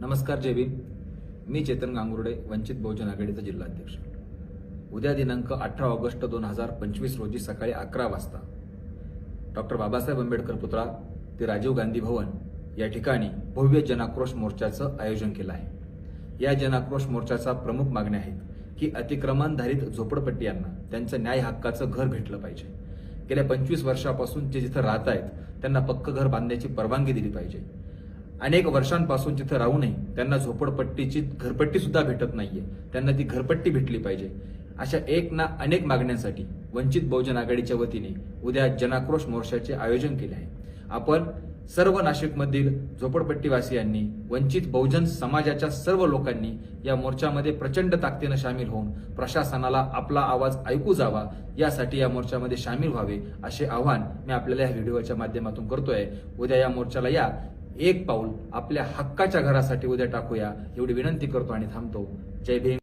नमस्कार जय भीम. मी चेतन गांगुर्डे वंचित बहुजन आघाडीचा जिल्हाध्यक्ष. उद्या दिनांक अठरा ऑगस्ट दोन हजार पंचवीस रोजी सकाळी अकरा वाजता डॉक्टर बाबासाहेब आंबेडकर पुतळा ते राजीव गांधी भवन या ठिकाणी भव्य जनाक्रोश मोर्चाचं आयोजन केलं आहे. या जनाक्रोश मोर्चाचा प्रमुख मागण्या आहेत की अतिक्रमणधारित झोपडपट्टी यांना त्यांचं न्याय हक्काचं घर भेटलं पाहिजे. गेल्या पंचवीस वर्षापासून जे जिथं राहत आहेत त्यांना पक्क घर बांधण्याची परवानगी दिली पाहिजे. अनेक वर्षांपासून तिथं राहूनही त्यांना झोपडपट्टीची घरपट्टी सुद्धा भेटत नाहीये. त्यांना ती घरपट्टी भेटली पाहिजे. अशा एक ना अनेक मागण्यांसाठी वंचित बहुजन आघाडीच्या वतीने उद्या जनाक्रोश मोर्चाचे आयोजन केले आहे. आपण सर्व नाशिकमधील झोपडपट्टीवासियांनी वंचित बहुजन समाजाच्या सर्व लोकांनी या मोर्चामध्ये प्रचंड ताकदीनं सामील होऊन प्रशासनाला आपला आवाज ऐकू जावा यासाठी या मोर्चामध्ये सामील व्हावे असे आवाहन मी आपल्याला या व्हिडिओच्या माध्यमातून करतोय. उद्या या मोर्चाला या. एक पाऊल आपल्या हक्काच्या घरासाठी उद्या टाकूया. एवढी विनंती करतो आणि थांबतो. जय भीम.